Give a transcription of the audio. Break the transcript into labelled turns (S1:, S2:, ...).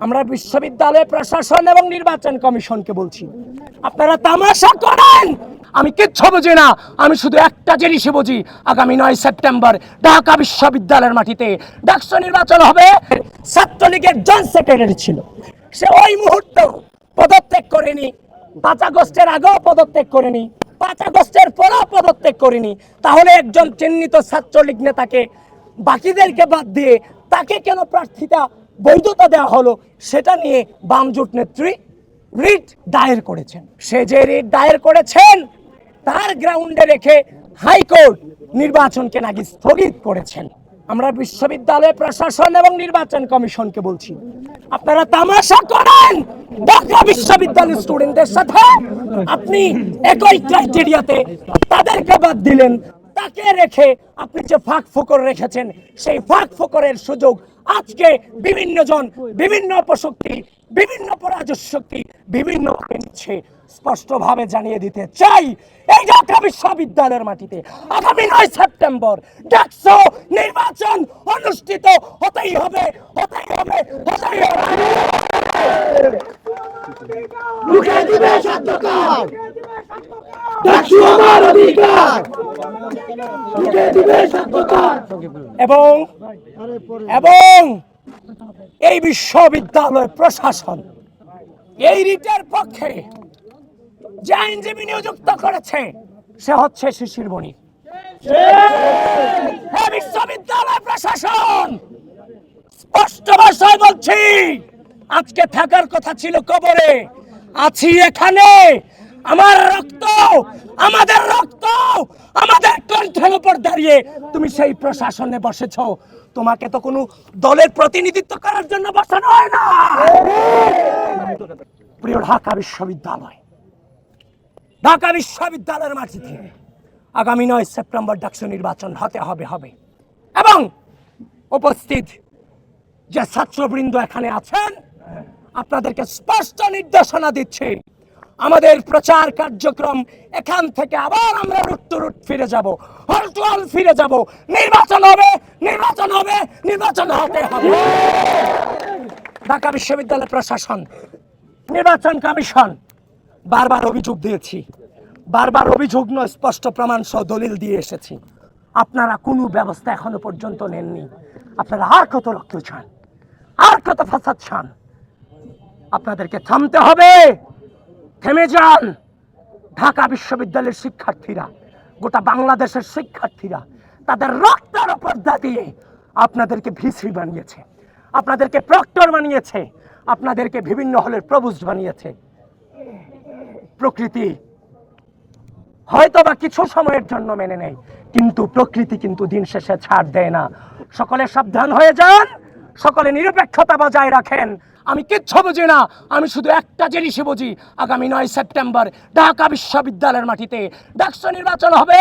S1: আমরা বিশ্ববিদ্যালয় প্রশাসন এবং নির্বাচন কমিশনকে বলছি, আপনারা তামাশা করেন! আমি কিচ্ছু বুঝি না, আমি শুধু একটা জিনিসই বুঝি, আগামী নয় সেপ্টেম্বর ঢাকা বিশ্ববিদ্যালয়ের মাটিতে ডাকসু নির্বাচন হবে। ছাত্রলীগের জন সেক্রেটারি ছিল। সে ওই মুহূর্তে পদত্যাগ করেনি। পাঁচ আগস্টের আগেও পদত্যাগ করেনি। পাঁচ আগস্টের পরেও পদত্যাগ করেনি। তাহলে একজন চিহ্নিত ছাত্রলীগ নেতাকে বাকিদেরকে বাদ দিয়ে তাকে কেন প্রার্থিতা বৈধতা দেওয়া হলো, সেটা নিয়ে বামজোট নেত্রী রিট দায়ের করেছেন। সে যে রিট দায়ের করেছেন, তার গ্রাউন্ডে রেখে হাইকোর্ট নির্বাচনকে নাকি স্থগিত করেছেন। আমরা বিশ্ববিদ্যালয় প্রশাসন এবং নির্বাচন কমিশনকে বলছি, আপনারা তামাশা করেন, ঢাকা বিশ্ববিদ্যালয়ের স্টুডেন্টদের সাথে। আপনি একই ক্রাইটেরিয়াতে তাদেরকে বাদ দিলেন, তাকে রেখে আপনি যে ফাঁক ফোকর রেখেছেন, সেই ফাঁক ফোকরের সুযোগ আজকে বিভিন্ন জন, বিভিন্ন অপশক্তি বিভিন্ন পরাজশক্তি বিভিন্ন নিচ্ছে, স্পষ্টভাবে জানিয়ে দিতে চাই, এই ঢাকা বিশ্ববিদ্যালয়ের মাটিতে, আগামী নয় সেপ্টেম্বর, ডাকসো নির্বাচন অনুষ্ঠিত হতেই হবে হতেই হবে হতেই হবে।
S2: মুখে দিবে আমার অধিকার।
S1: এবং এবং এই বিশ্ববিদ্যালয় প্রশাসন, এই রিটের পক্ষে যে আইনজীবী নিযুক্ত করেছে, সে হচ্ছে শিশির মণি। বিশ্ববিদ্যালয় প্রশাসন, স্পষ্ট ভাষায় বলছি, আজকে থাকার কথা ছিল কবরে। আছি এখানে আমার রক্ত, আমাদের রক্ত, আমাদের কণ্ঠের উপর দাঁড়িয়ে তুমি সেই প্রশাসনে বসেছ। তোমাকে তো কোনো দলের প্রতিনিধিত্ব করার জন্য বসানো হয় না। প্রিয় ঢাকা বিশ্ববিদ্যালয়, ঢাকা বিশ্ববিদ্যালয়ের মাটিতে আগামী নয় সেপ্টেম্বর ডাকসু নির্বাচন হতে হবে হবে। এবং উপস্থিত যে ছাত্রবৃন্দ এখানে আছেন, আপনাদেরকে স্পষ্ট নির্দেশনা দিচ্ছি। আমাদের প্রচার কার্যক্রম, এখান থেকে আবার আমরা রুট ফিরে যাব। হল টু হল ফিরে যাব। নির্বাচন হবে নির্বাচন হবে, নির্বাচন হতে হবে। ঢাকা বিশ্ববিদ্যালয় প্রশাসন, নির্বাচন কমিশন, বারবার অভিযোগ দিয়েছি। বারবার অভিযোগ নয়, স্পষ্ট প্রমাণ সহ দলিল দিয়ে এসেছি। আপনারা কোনো ব্যবস্থা এখনও পর্যন্ত নেননি। আপনারা আর কত রক্ত চান, আর কত ফাসাদ চান? আপনাদেরকে থামতে হবে। থেমে যান। ঢাকা বিশ্ববিদ্যালয়ের শিক্ষার্থীরা, গোটা বাংলাদেশের শিক্ষার্থীরা, তাদের রক্তের উপর দিয়ে আপনাদেরকে ভিসি বানিয়েছে, আপনাদেরকে প্রক্টর বানিয়েছে, আপনাদেরকে বিভিন্ন হলের প্রভুজ বানিয়েছে। প্রকৃতি হয়তো বা কিছু সময়ের জন্য মেনে নেয়, কিন্তু প্রকৃতি কিন্তু দিন শেষে ছাড় দেয় না। সকলে সাবধান হয়ে যান। সকলে নিরপেক্ষতা বজায় রাখেন। আমি কিচ্ছু বুঝি না, আমি শুধু একটা জিনিসই বুঝি। আগামী নয় সেপ্টেম্বর, ঢাকা বিশ্ববিদ্যালয়ের মাটিতে। ডাকসু নির্বাচন হবে